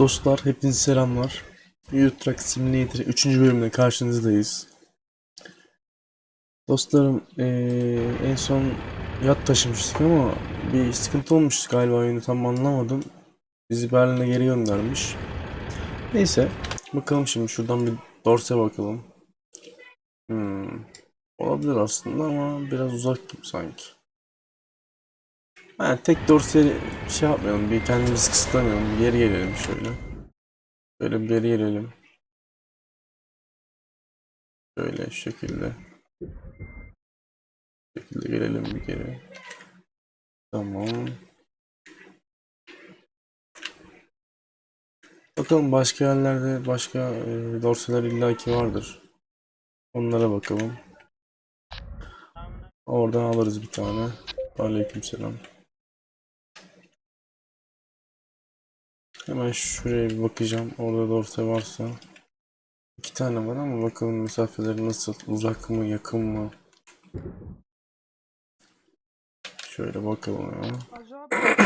Dostlar hepinize selamlar. Euro Truck Simulator 3. bölümde karşınızdayız. Dostlarım eee, en son yat taşımıştık ama bir sıkıntı olmuştu galiba oyunu tam anlamadım. Bizi Berlin'e geri göndermiş. Neyse bakalım şimdi şuradan bir Dorse bakalım. Hmm, olabilir aslında ama biraz uzak gibi sanki. Ha, tek Dorse şey yapmayalım bir kendimizi kısıtlamayalım bir geri gelelim şöyle. Böyle bir geri gelelim. Böyle şu şekilde. Bu şekilde gelelim bir geri. Tamam. Bakalım başka yerlerde başka e, dorseler illaki vardır. Onlara bakalım. Oradan alırız bir tane. Aleykümselam. Hemen şuraya bir bakacağım. Orada dorse varsa. İki tane var ama bakalım mesafeleri nasıl? Uzak mı, yakın mı? Şöyle bakalım ya.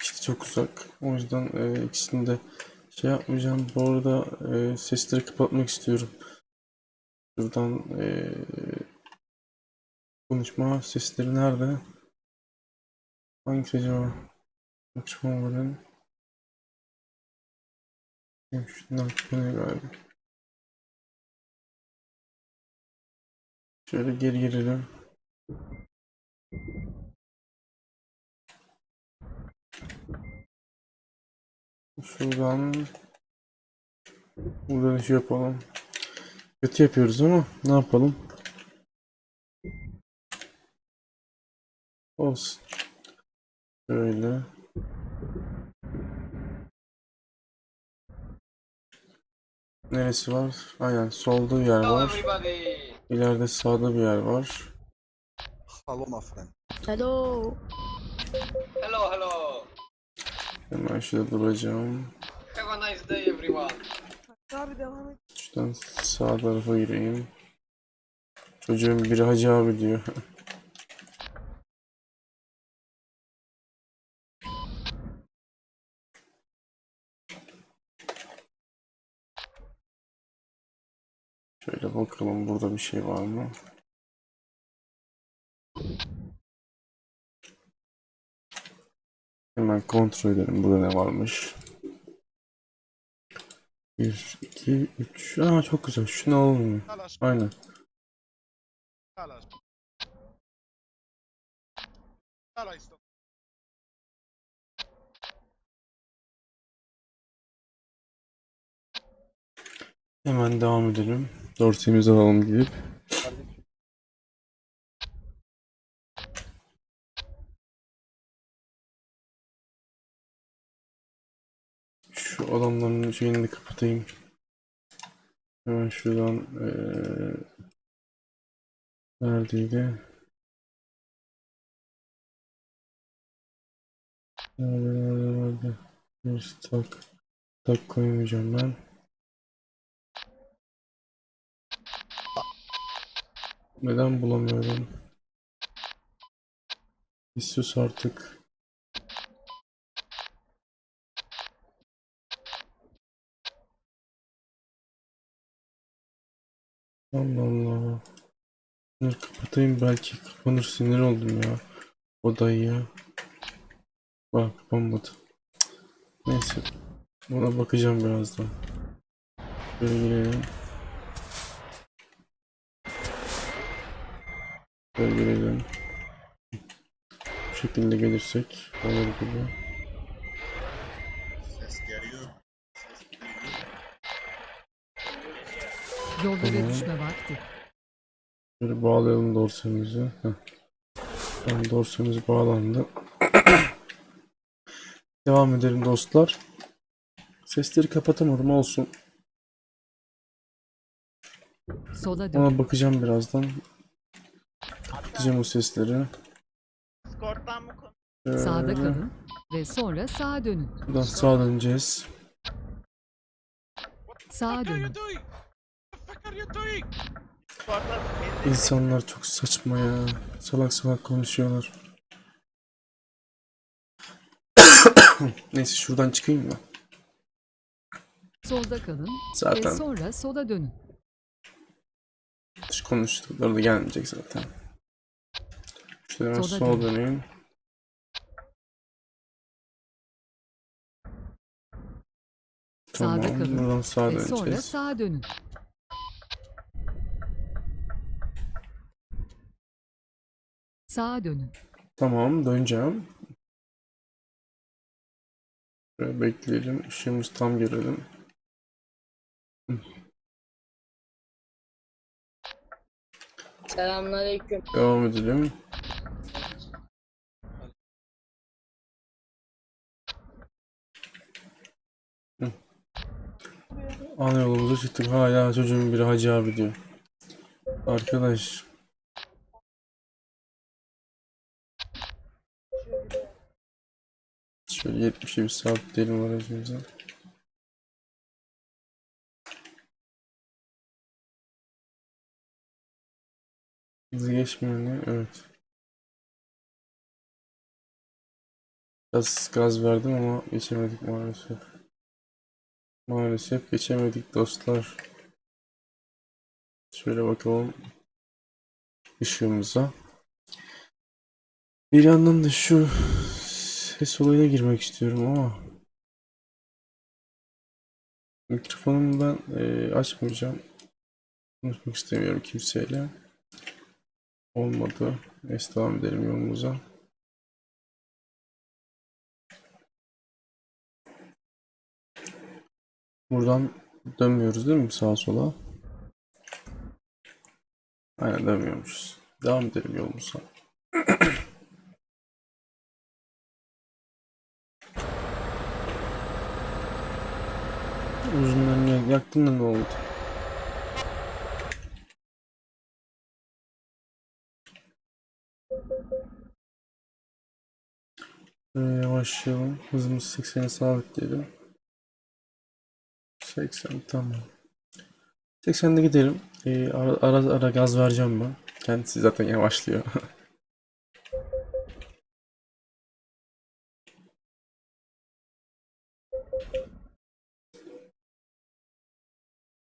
İşte çok uzak. O yüzden e, ikisini de şey yapmayacağım. Bu arada e, sesleri kapatmak istiyorum. Şuradan e, konuşma sesleri nerede? Hangisi acaba? Konuşmaların Şundan kapanıyor galiba. Şöyle geri girelim. Şuradan buradan iş yapalım. Kötü yapıyoruz ama ne yapalım? Olsun. Şöyle. Neresi var? Aynen solda bir yer var. İleride sağda bir yer var. Hello my friend. Hello. Hello, hello. Hemen şurada duracağım. Have a nice day everyone. Abi devam et. Şuradan sağ tarafa gireyim. Çocuğun biri hacı abi diyor. Şöyle bakalım burada bir şey var mı? Hemen kontrol edelim burada ne varmış. 1, 2, 3. Aa çok güzel. Şunu olmuyor. Aynen. Hemen devam edelim. Dorsey'imizi alalım gidip. Şu adamların şeyini de kapatayım. Hemen şuradan eee neredeydi? Nerede nerede nerede? Bir tak tak koymayacağım ben. Neden bulamıyorum? Bir sus artık. Allah Allah. Bunları kapatayım belki kapanır sinir oldum ya. Odayı ya. Bak kapanmadı. Neyse. Buna bakacağım birazdan. Şöyle girelim. Girelim. Bu şekilde gelirsek olur gibi. Ses geliyor. Yollara Tamam. düşme vakti. Şöyle bağlayalım dorsemizi. Heh. Tamam, dorsemiz bağlandı. Devam edelim dostlar. Sesleri kapatamadım olsun. Sola dön. Ona bakacağım birazdan. Kapatacağım o sesleri. Sağda Şöyle. kalın ve sonra sağa dönün. Buradan sağa döneceğiz. Sağa dönün. İnsanlar çok saçma ya. Salak salak konuşuyorlar. Neyse şuradan çıkayım da. Solda kalın ve Zaten sonra sola dönün. şu konuştukları da gelmeyecek zaten. Şöyle Sola dön. döneyim. Sağda Tamam, kalın buradan sağa ve sonra sağa dönün. Sağa dönün. Tamam, döneceğim. Şöyle bekleyelim. Işığımızı tam görelim. Selamünaleyküm. Devam edelim. Ana yolumuza çıktık. Hala çocuğun biri Hacı abi diyor. Arkadaş. Şöyle 70'e bir sabitleyelim aracımıza. Hızlı geçmiyor ne? Evet. Biraz gaz verdim ama geçemedik maalesef. Maalesef geçemedik dostlar. Şöyle bakalım ışığımıza. Bir yandan da şu ses olayına girmek istiyorum ama mikrofonumu ben eee, açmayacağım. Konuşmak istemiyorum kimseyle. Olmadı. Neyse devam edelim yolumuza. Buradan dönmüyoruz değil mi sağa sola? Aynen dönmüyormuşuz. Devam edelim yolumuza. Uzunlarını yak- yaktın da ne oldu? Şöyle yavaşlayalım. Hızımızı 80'e sabitleyelim. 80 tamam. 80'de gidelim. Ee, ara, ara ara gaz vereceğim ben. Kendisi zaten yavaşlıyor.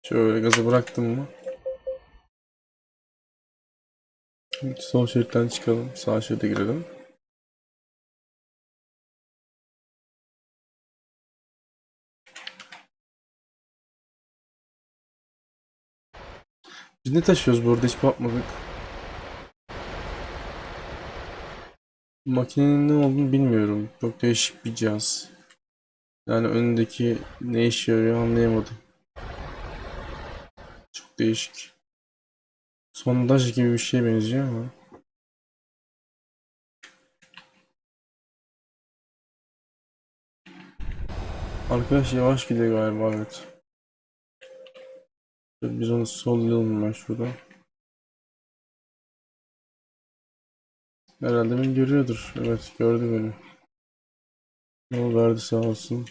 Şöyle gazı bıraktım mı? Sol şeritten çıkalım. Sağ şeride girelim. Biz ne taşıyoruz bu arada hiç bakmadık. Makinenin ne olduğunu bilmiyorum. Çok değişik bir cihaz. Yani önündeki ne işe yarıyor anlayamadım. Çok değişik. Sondaj gibi bir şeye benziyor ama. Arkadaş yavaş gidiyor galiba evet. Biz onu sollayalım ben şurada. Herhalde beni görüyordur. Evet gördü beni. Yol verdi sağ olsun.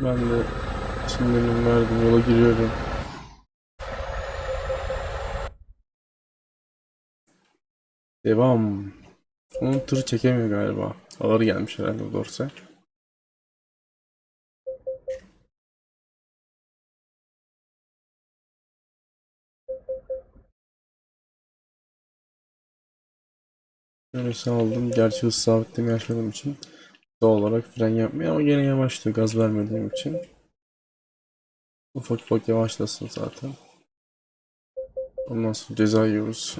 Ben de sinirimi verdim yola giriyorum. Devam. Onun tırı çekemiyor galiba. Ağır gelmiş herhalde dorse. Şöyle saldım. Gerçi hız sabitleme yaşadığım için doğal olarak fren yapmıyor ama gene yavaşlıyor gaz vermediğim için. Ufak ufak yavaşlasın zaten. Ondan sonra ceza yiyoruz.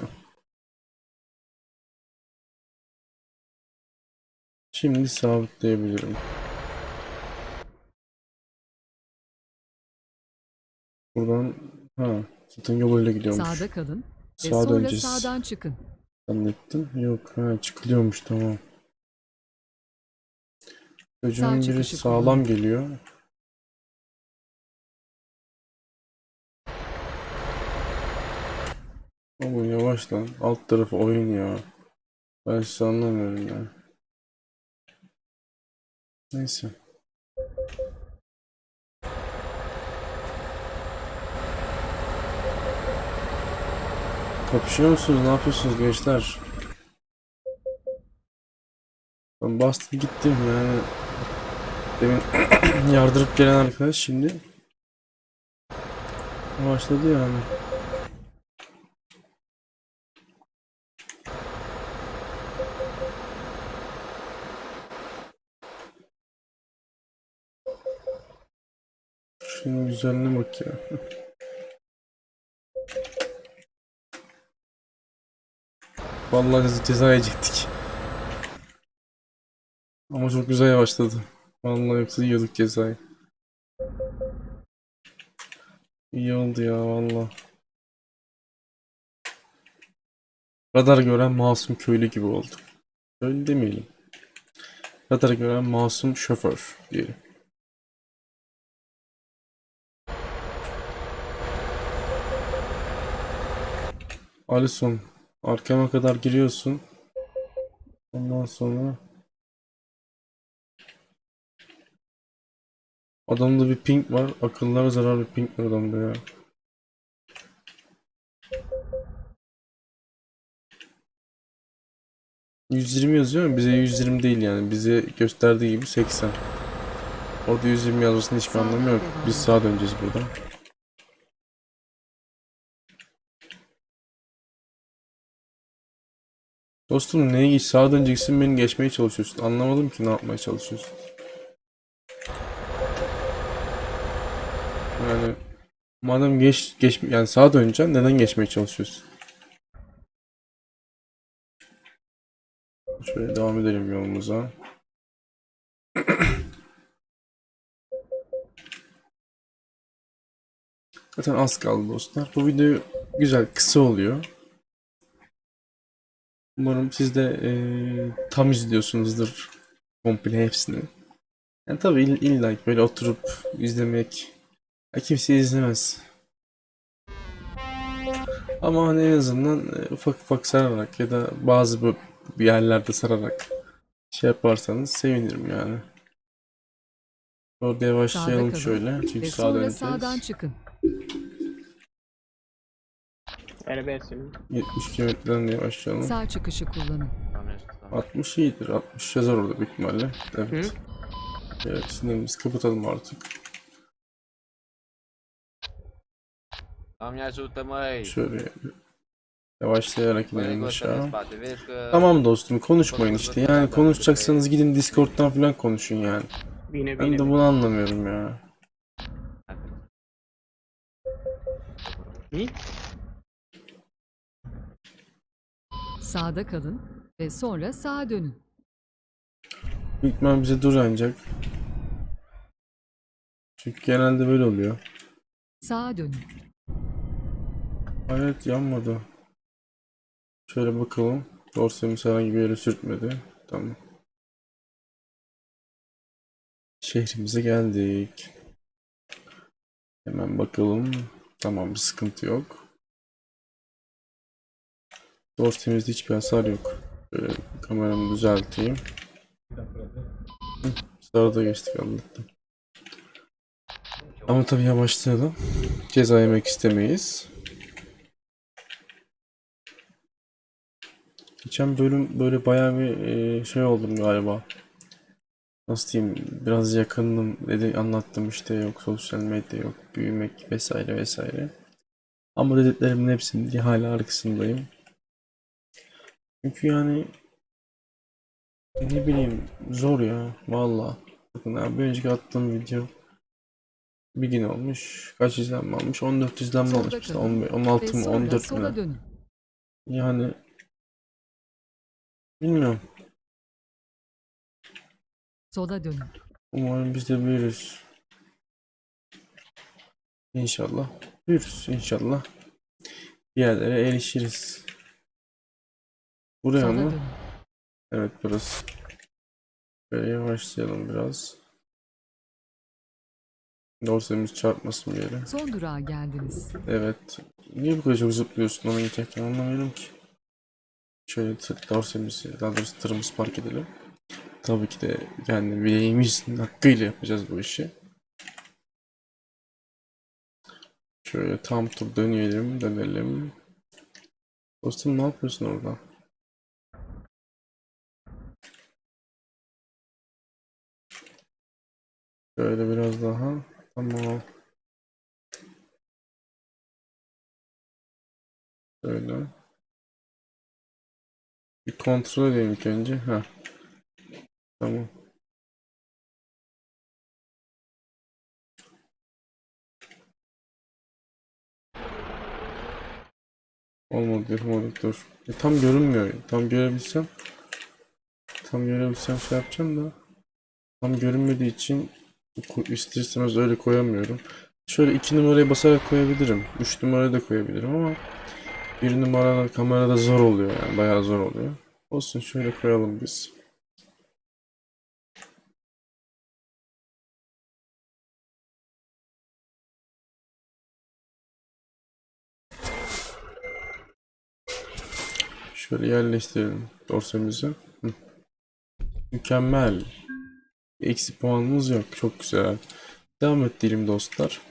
Şimdi sabitleyebilirim. Buradan ha zaten yol öyle gidiyormuş. Sağda kalın ve Sağa sonra döneceğiz. sağdan çıkın. Zannettim. Yok ha çıkılıyormuş tamam. Çocuğun Sağ biri çıkışı sağlam geliyor. Oğlum yavaş lan. Alt tarafı oyun ya. Ben sizi anlamıyorum ya. Neyse. Kapışıyor musunuz? Ne yapıyorsunuz gençler? Ben bastım gittim yani. Demin yardırıp gelen arkadaş şimdi başladı yani. Şunun güzelliğine bak ya. Vallahi kızı ceza yiyecektik. Ama çok güzel başladı. Vallahi yoksa yiyorduk cezayı. İyi oldu ya vallahi. Radar gören masum köylü gibi oldu. Öyle demeyelim. Radar gören masum şoför diyelim. Alison, arkama kadar giriyorsun. Ondan sonra Adamda bir ping var. Akıllara zarar bir ping var adamda ya. ...120 yazıyor ama bize 120 değil yani. Bize gösterdiği gibi 80. Orada 120 yazmasının hiçbir anlamı yok. Biz sağa döneceğiz buradan. Dostum neye geç sağa döneceksin beni geçmeye çalışıyorsun. Anlamadım ki ne yapmaya çalışıyorsun. Yani madem geç geç yani sağa döneceksin neden geçmeye çalışıyorsun? Şöyle devam edelim yolumuza. Zaten az kaldı dostlar. Bu video güzel, kısa oluyor. Umarım siz de eee, tam izliyorsunuzdur komple hepsini. Yani tabii ill- illa böyle oturup izlemek ya kimse izlemez. Ama hani en azından e, ufak ufak sararak ya da bazı bu bir yerlerde sararak şey yaparsanız sevinirim yani. Orada yavaşlayalım şöyle. Çünkü döneceğiz. sağdan çıkın. Erbesim. 70 kilometreden de yavaşlayalım. Sağ çıkışı kullanın. 60 iyidir. 60 yazar orada büyük ihtimalle. Evet. Evet, şimdi biz kapatalım artık. Şöyle yavaşlayarak inelim aşağı. Tamam dostum konuşmayın işte. Yani konuşacaksanız gidin Discord'dan falan konuşun yani. Vine, Ben de bunu anlamıyorum ya. Hı? Sağda kalın ve sonra sağa dönün. Büyük ihtimal bize dur ancak. Çünkü genelde böyle oluyor. Sağa dönün. Hayat yanmadı. Şöyle bakalım. Dorsemiz herhangi bir yere sürtmedi. Tamam. Şehrimize geldik. Hemen bakalım. Tamam bir sıkıntı yok. Dorsemizde hiçbir hasar yok. Şöyle kameramı düzelteyim. Sağda geçtik Allah'tan. Ama tabii yavaşlayalım. Ceza yemek istemeyiz. Geçen bölüm böyle bayağı bir e, şey oldum galiba. Nasıl diyeyim biraz yakındım dedi anlattım işte yok sosyal medya yok büyümek vesaire vesaire. Ama dediklerimin hepsinin hala arkasındayım. Çünkü yani ne bileyim zor ya valla. Bakın abi bir önceki attığım video bir gün olmuş. Kaç izlenme almış? 14 izlenme Solda almış işte kalın 15, Ve 16 mı sonra 14 mü? sola dönün. Yani bilmiyorum. Sola dönün. Umarım biz de büyürüz. İnşallah. Büyürüz inşallah. Bir yerlere erişiriz. Buraya mı? Evet burası. Böyle yavaşlayalım biraz. Dorsemiz çarpmasın bir yere. Son durağa geldiniz. Evet. Niye bu kadar çok zıplıyorsun ona geçerken anlamıyorum ki. Şöyle dorsemizi, daha doğrusu tırımızı park edelim. Tabii ki de yani bileğimizin hakkıyla yapacağız bu işi. Şöyle tam tur dönelim, dönelim. Dostum ne yapıyorsun orada? Şöyle biraz daha. Tamam. Şöyle. Bir kontrol edeyim ilk önce. Ha. Tamam. Olmadı yapamadık dur. E, tam görünmüyor. Tam görebilsem. Tam görebilsem şey yapacağım da. Tam görünmediği için ko- ister istemez öyle koyamıyorum. Şöyle iki numarayı basarak koyabilirim. Üç numarayı da koyabilirim ama bir numara kamerada zor oluyor yani. Bayağı zor oluyor. Olsun şöyle koyalım biz. Şöyle yerleştirelim dorsemizi. Mükemmel. Eksi puanımız yok. Çok güzel. Devam et diyelim dostlar.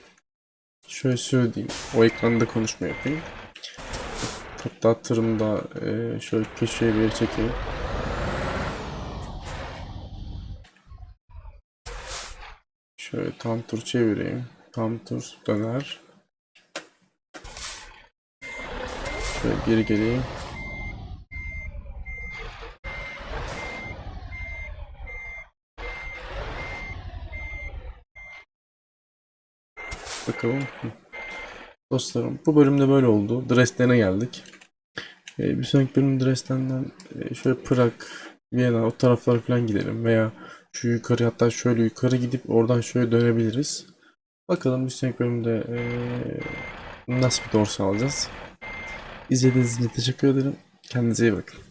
Şöyle söyleyeyim. O ekranda konuşma yapayım. Hatta tırımda e, şöyle köşeye bir çekeyim. Şöyle tam tur çevireyim. Tam tur döner. Şöyle geri geleyim. Bakalım. Dostlarım bu bölümde böyle oldu. Dresden'e geldik. Ee, bir sonraki bölüm Dresden'den e, şöyle Prag, Viyana o taraflara falan gidelim veya şu yukarı hatta şöyle yukarı gidip oradan şöyle dönebiliriz. Bakalım bir sonraki bölümde e, nasıl bir dorsa alacağız. İzlediğiniz için teşekkür ederim. Kendinize iyi bakın.